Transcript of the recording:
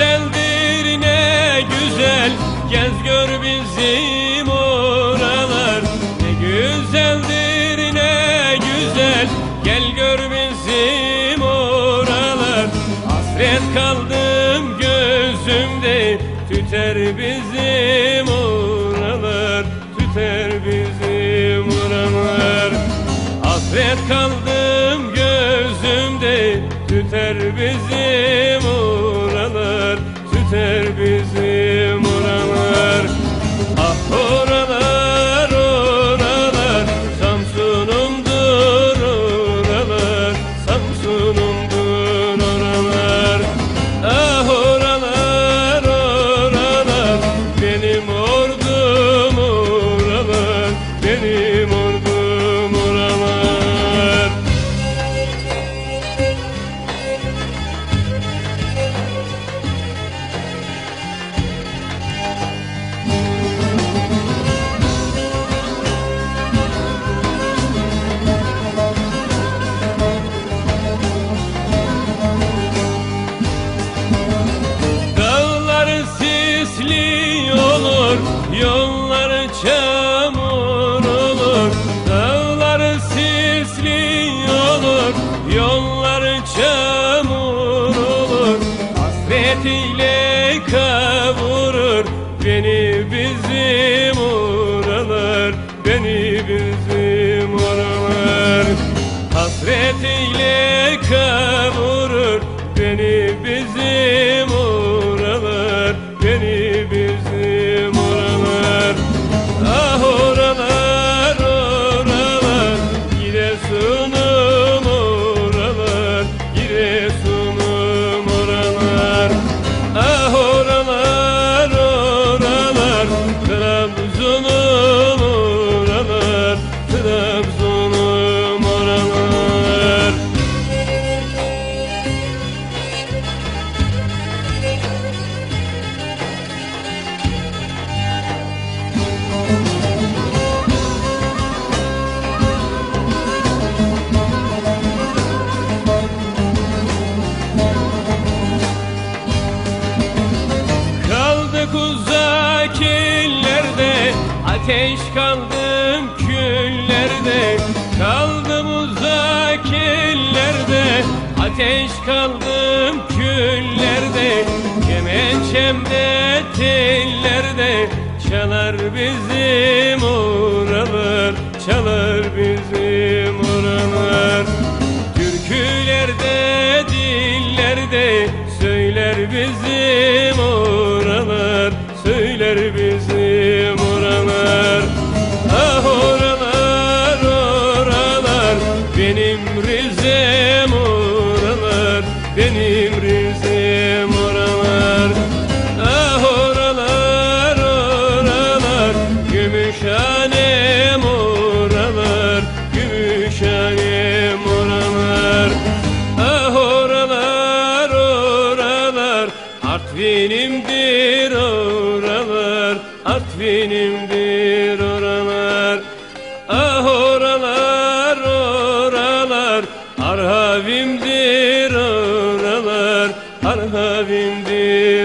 güzeldir ne güzel. Gez gör bizim oralar. Ne güzeldir ne güzel. Gel gör bizim oralar. Hasret kaldım gözümde Tüter bizim oralar. Tüter bizim oralar. Hasret kaldım gözümde Tüter bizim Hasret ile kavurur beni bizim oralar, beni bizim oralar. Hasret Kaldık uzak illerde Ateş kaldım küllerde. Kaldım uzak illerde Ateş kaldım küllerde. Kemençemde tellerde Çalar bizim oralar Çalar bizim oralar Türkülerde, dillerde söyler bizim söyler Artvin'imdir oralar. Ah oralar, oralar, Arhavimdir oralar, Arhavimdir.